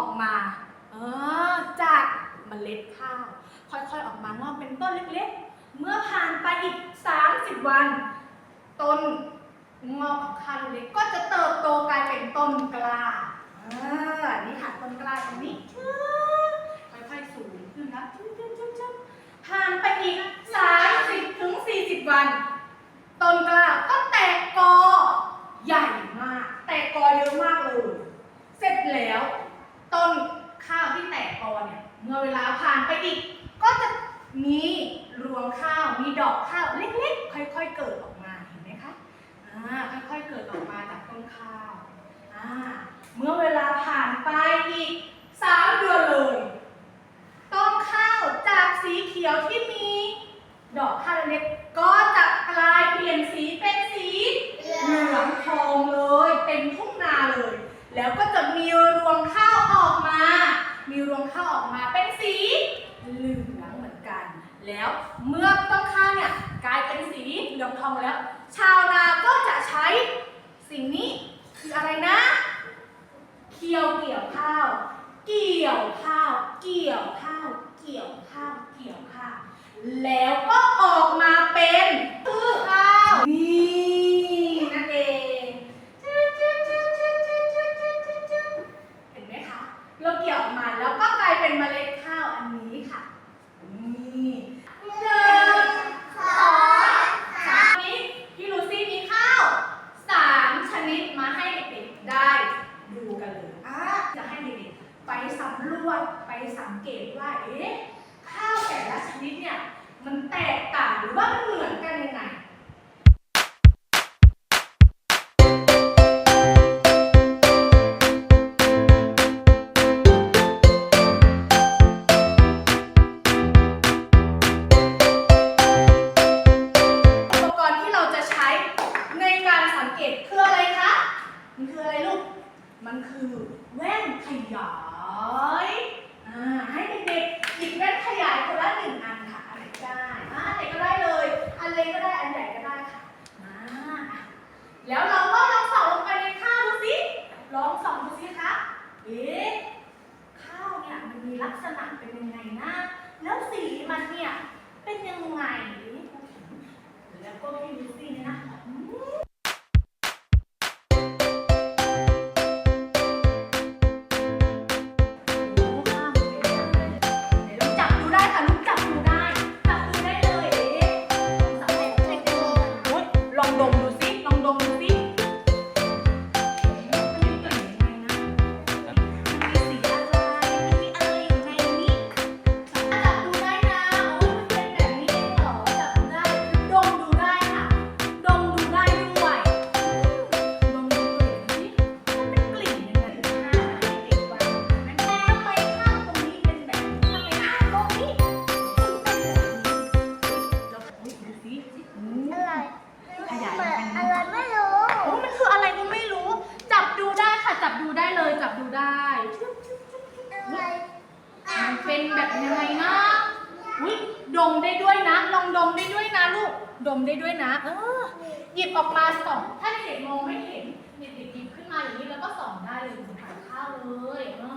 ออกมาเออจากเมล็ดข้าว ค่อยๆออกมางอกเป็นต้นเล็กๆ เมื่อผ่านไปอีก 30 วัน ต้นงอกคั่ข้เล็กก็จะเติบโตกลายเป็นต้นกล้าเออนี่ค่ะต้นกล้าตรงนี้ค่อยๆสูงขึ้นนะผ่านไปอีก 30ถึง40 วัน ต้นกล้าก็แตกกอใหญ่มาก แตกกอเยอะมากเลย เสร็จแล้ว ต้นข้าวที่แตกกอเนี่ยเมื่อเวลาผ่านไปอีก ก็จะมีรวงข้าวมีดอกข้าวเล็กๆ ค่อยๆเกิดออกมาเห็นไหมคะอ่าค่อยๆเกิดออกมาจากต้นข้าวอ่าเมื่อเวลาผ่านไปอีกสามเดือนเลย ต้นข้าวจากสีเขียวที่มี ดอกข้าวเล็กก็จะกลายเปลี่ยนสีเป็นสีเหลืองทองเลย เป็นทุ่งนาเลย แล้วก็จะมีรวงข้าว มีรวงข้าวออกมาเป็นสีเหลืองเหมือนกัน แล้วเมื่อต้นข้าวเนี่ยกลายเป็นสีเหลืองทองแล้ว ชาวนาก็จะใช้สิ่งนี้คืออะไรนะ เคี่ยวเกี่ยวข้าว เกี่ยวข้าว เกี่ยวข้าว เกี่ยวข้าว เกี่ยวข้าว แล้วก็ออกมาเป็นคือข้าว ดมได้ด้วยนะ ลองดมได้ด้วยนะลูก ดมได้ด้วยนะ เออ หยิบออกมาสอง ถ้าเด็กมองไม่เห็นเด็กหยิบขึ้นมาอย่างนี้แล้วก็สองได้เลยถึงถ่ายข้าวเลยเออ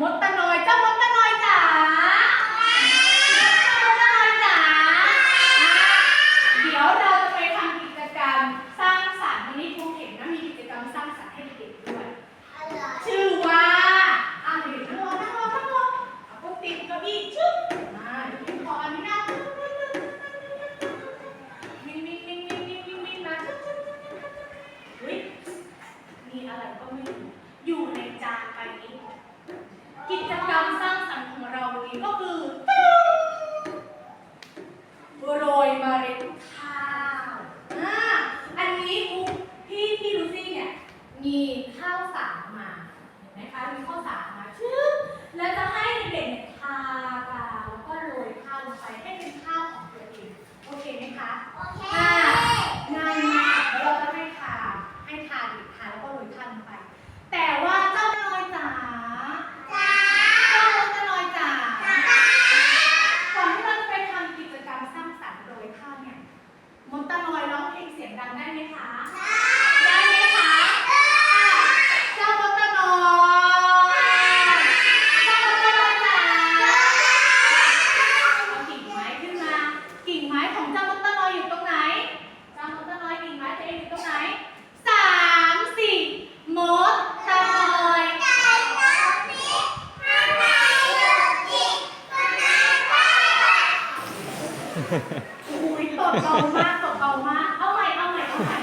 มดตะนอยเจ้ามดตะ อุ้ยตดเอามากตดเอามาก เอาใหม่เอาใหม่เอาใหม่